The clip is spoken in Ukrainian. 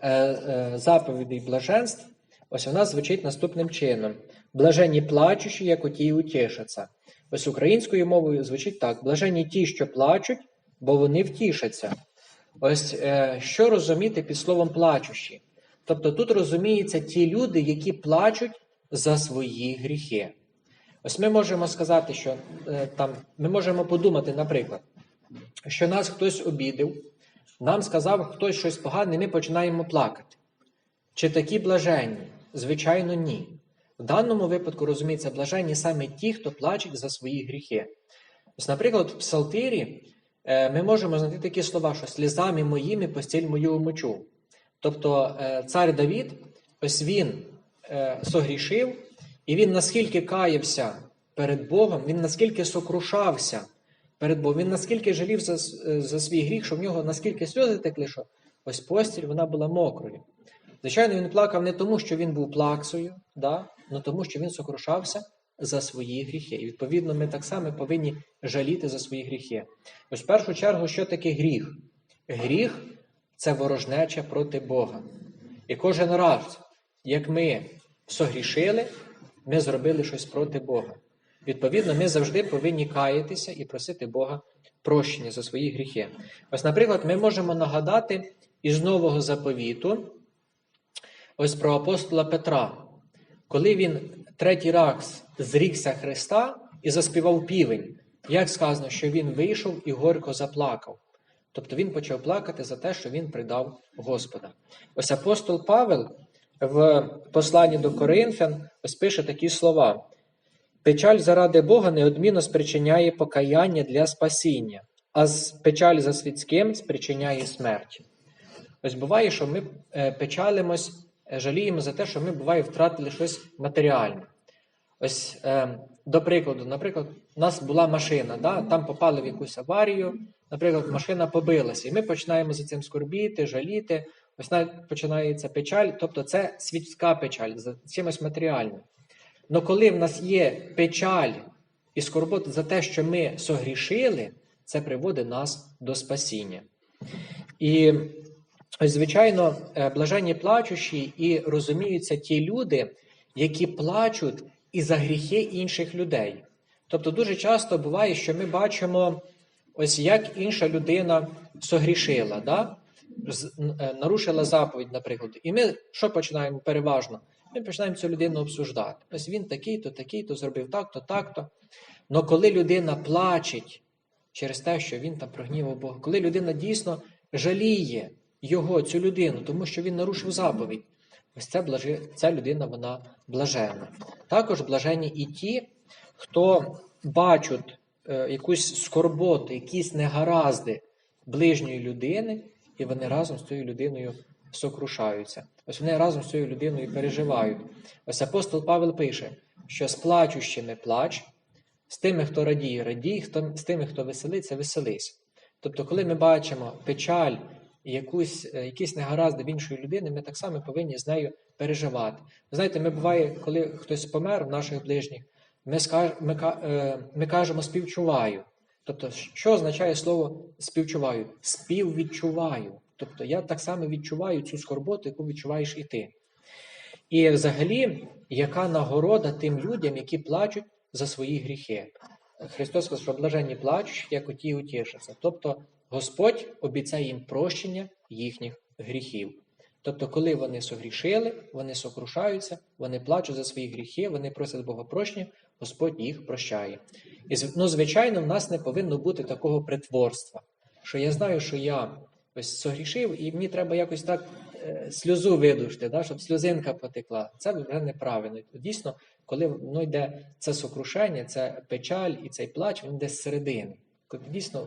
е, е, заповідей блаженств, ось вона звучить наступним чином: блаженні плачущі, як оті утішаться. Ось українською мовою звучить так: блаженні ті, що плачуть, бо вони втішаться. Ось е, що розуміти під словом плачущі? Тобто тут розуміються ті люди, які плачуть за свої гріхи. Ось ми можемо сказати, що там ми можемо подумати, наприклад, що нас хтось обідив, нам сказав хтось щось погане, і ми починаємо плакати. Чи такі блаженні? Звичайно, ні. В даному випадку, розуміється, блаженні саме ті, хто плачуть за свої гріхи. Ось, наприклад, в Псалтирі е, ми можемо знайти такі слова, що слізами моїми постіль мою умочу. Тобто е, цар Давід, ось він е, согрішив, і він наскільки каявся перед Богом, він наскільки сокрушався перед Богом, він наскільки жалів за, за свій гріх, що в нього наскільки сльози текли, що ось постіль вона була мокрою. Звичайно, він плакав не тому, що він був плаксою, да? але тому, що він сокрушався за свої гріхи. І відповідно, ми так само повинні жаліти за свої гріхи. Ось в першу чергу, що таке гріх? Гріх це ворожнеча проти Бога. І кожен раз, як ми согрішили, ми зробили щось проти Бога. Відповідно, ми завжди повинні каятися і просити Бога прощення за свої гріхи. Ось, наприклад, ми можемо нагадати із Нового заповіту, ось про апостола Петра, коли він третій раз зрікся Христа і заспівав півень, як сказано, що він вийшов і горько заплакав. Тобто він почав плакати за те, що він придав Господа. Ось апостол Павел в посланні до Коринфян ось пише такі слова: печаль заради Бога неодмінно спричиняє покаяння для спасіння, а печаль за світським спричиняє смерть. Ось буває, що ми е, печалимось, е, жаліємо за те, що ми буває втратили щось матеріальне. Ось, е, до прикладу, наприклад, у нас була машина, да? там попали в якусь аварію, наприклад, машина побилася, і ми починаємо за цим скорбіти, жаліти. Ось навіть починається печаль, тобто це світська печаль за чимось матеріальним. Но коли в нас є печаль і скорбота за те, що ми согрішили, це приводить нас до спасіння. І звичайно, е, блаженні плачущі і розуміються ті люди, які плачуть і за гріхи інших людей. Тобто дуже часто буває, що ми бачимо, ось як інша людина согрішила, да? Е, нарушила заповідь, наприклад. І ми що починаємо переважно? Ми починаємо цю людину обсуждати. Ось він такий-то, такий-то, зробив так-то, так-то. Но коли людина плачеть через те, що він там прогнівав Бога, коли людина дійсно жаліє його, цю людину, тому що він нарушив заповідь, ось це блажи, ця людина вона блаженна. Також блаженні і ті, хто бачать е, якусь скорботу, якісь негаразди ближньої людини, і вони разом з цією людиною сокрушаються. Ось вони разом з цією людиною переживають. Ось апостол Павел пише, що з плачущими плач, з тими, хто радіє, радій, хто, з тими, хто веселиться, веселись. Тобто, коли ми бачимо печаль, і якусь, е, якісь негаразди в іншої людини, ми так само повинні з нею переживати. Знаєте, ми буває, коли хтось помер в наших ближніх, ми, скаж, ми, е, ми кажемо співчуваю. Тобто, що означає слово співчуваю? Співвідчуваю. Тобто я так само відчуваю цю скорботу, яку відчуваєш і ти. І взагалі, яка нагорода тим людям, які плачуть за свої гріхи? Христос сказав, що блаженні плачуть, як оті утішаться. Тобто Господь обіцяє їм прощення їхніх гріхів. Тобто, коли вони согрішили, вони сокрушаються, вони плачуть за свої гріхи, вони просять Бога прощення, Господь їх прощає. І ну, звичайно, в нас не повинно бути такого притворства, що я знаю, що я ось согрішив, і мені треба якось так е, сльозу видушити, да, щоб сльозинка потекла. Це вже неправильно. Дійсно, коли воно йде це сокрушення, це печаль і цей плач, він йде середини. Дійсно,